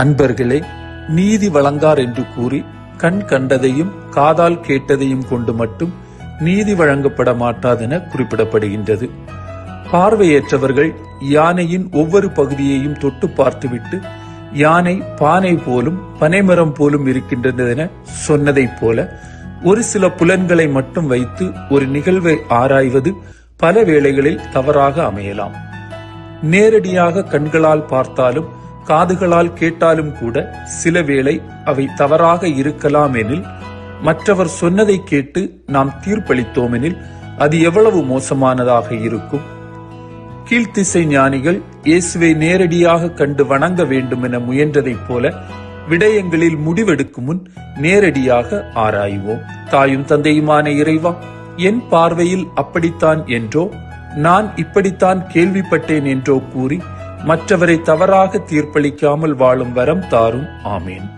அன்பர்களே நீதி வழங்கார் என்று கூறி கண் கண்டதையும் காதால் கேட்டதையும் கொண்டு மட்டும் நீதி வழங்கப்பட மாட்டாதென குறிப்பிடப்படுகின்றது. பார்வையற்றவர்கள் யானையின் ஒவ்வொரு பகுதியையும் தொட்டு பார்த்துவிட்டு யானை பானை போலும் பனைமரம் போலும் இருக்கின்றதென சொன்னதைப் போல ஒரு சில புலன்களை மட்டும் வைத்து ஒரு நிகழ்வை ஆராய்வது பல வேளைகளில் தவறாக அமையலாம். நேரடியாக கண்களால் பார்த்தாலும் காதுகளால் கேட்டாலும் கூட சில வேளை அவை தவறாக இருக்கலாம் எனில் மற்றவர் சொன்னதை கேட்டு நாம் தீர்ப்பளித்தோமெனில் அது எவ்வளவு மோசமானதாக இருக்கும். கீழ்த்திசை ஞானிகள் இயேசுவை நேரடியாக கண்டு வணங்க வேண்டும் என முயன்றதைப் போல விடயங்களில் முடிவெடுக்கும் முன் நேரடியாக ஆராய்வோம். தாயும் தந்தையுமான இறைவா என் பார்வையில் அப்படித்தான் என்றோ நான் இப்படித்தான் கேள்விப்பட்டேன் என்றோ கூறி மற்றவரை தவறாக தீர்ப்பளிக்காமல் வாழும் வரம் தாரும். ஆமீன்.